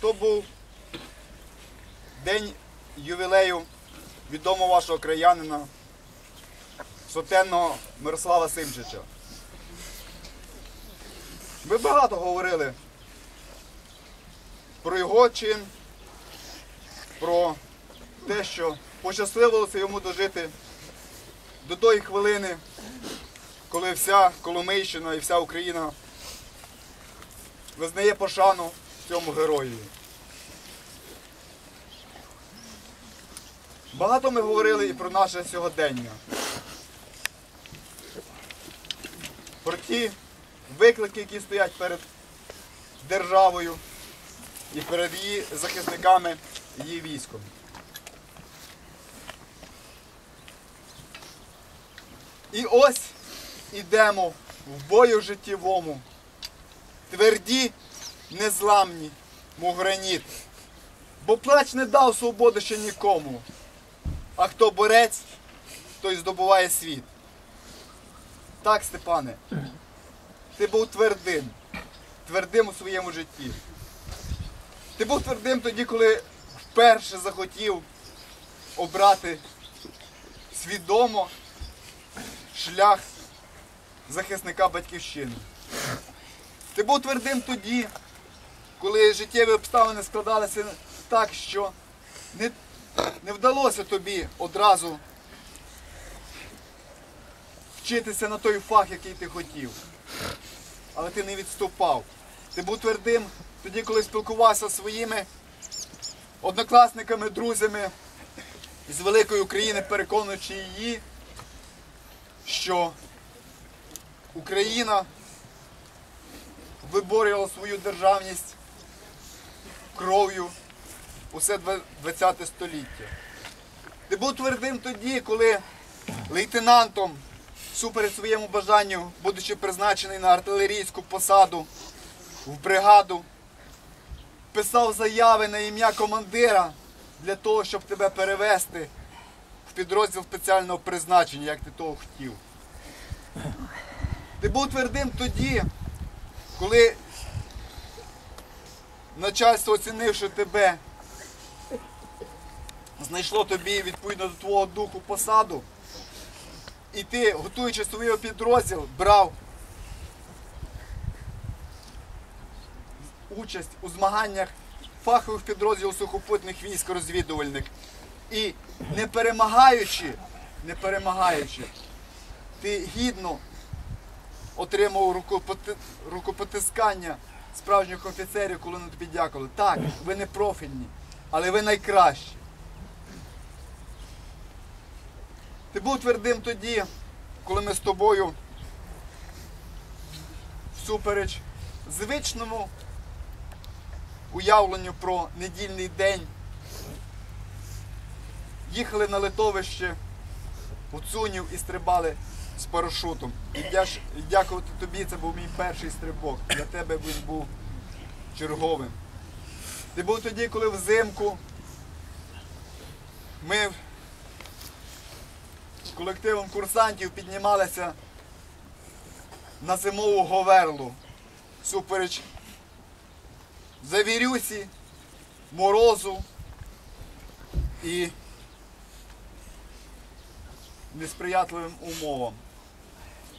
То був день ювілею відомого вашого краянина сотенного Мирослава Симчича. Ви багато говорили про його чин, про те, що пощасливилося йому дожити до тої хвилини, коли вся Коломийщина і вся Україна визнає пошану цьому герою. Багато ми говорили і про наше сьогодення. Про ті виклики, які стоять перед державою і перед її захисниками, її військом. І ось ідемо в бою життєвому, тверді, незламні, мов граніт. Бо плач не дав свободи ще нікому. А хто борець, той здобуває світ. Так, Степане, ти був твердим, твердим у своєму житті. Ти був твердим тоді, коли вперше захотів обрати свідомо шлях захисника батьківщини. Ти був твердим тоді, коли життєві обставини складалися так, що не, не вдалося тобі одразу вчитися на той фах, який ти хотів. Але ти не відступав. Ти був твердим тоді, коли спілкувався зі своїми однокласниками, друзями з великої України, переконуючи її, що Україна виборювала свою державність кров'ю усе ХХ століття. Ти був твердим тоді, коли лейтенантом, супереч своєму бажанню, будучи призначений на артилерійську посаду в бригаду, писав заяви на ім'я командира для того, щоб тебе перевести в підрозділ спеціального призначення, як ти того хотів. Ти був твердим тоді, коли начальство, оцінивши тебе, знайшло тобі відповідно до твого духу посаду, і ти, готуючи свій підрозділ, брав участь у змаганнях фахових підрозділів сухопутних військ розвідувальник. І не перемагаючи, не перемагаючи, ти гідно отримав рукопотискання справжніх офіцерів, коли вони тобі дякували. Так, ви не профільні, але ви найкращі. Ти був твердим тоді, коли ми з тобою всупереч звичному уявленню про недільний день їхали на литовище Гуцунів і стрибали з парашутом. І дякувати тобі, це був мій перший стрибок. Для тебе він був черговим. Ти був тоді, коли взимку ми з колективом курсантів піднімалися на зимову говерлу супереч завірюсі, морозу і несприятливим умовам.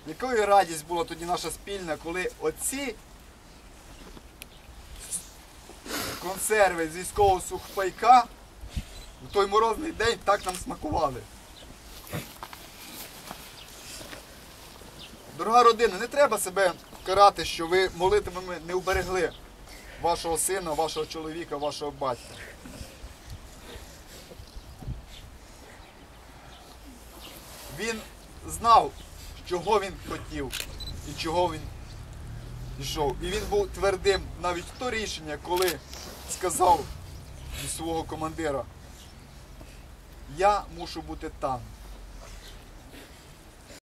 Якою радість була тоді наша спільна, коли оці консерви з військового сухпайка в той морозний день так нам смакували. Дорога родина, не треба себе карати, що ви молитвами не уберегли вашого сина, вашого чоловіка, вашого батька. Він знав, чого він хотів і чого він йшов. І він був твердим навіть в то рішення, коли сказав до свого командира, я мушу бути там.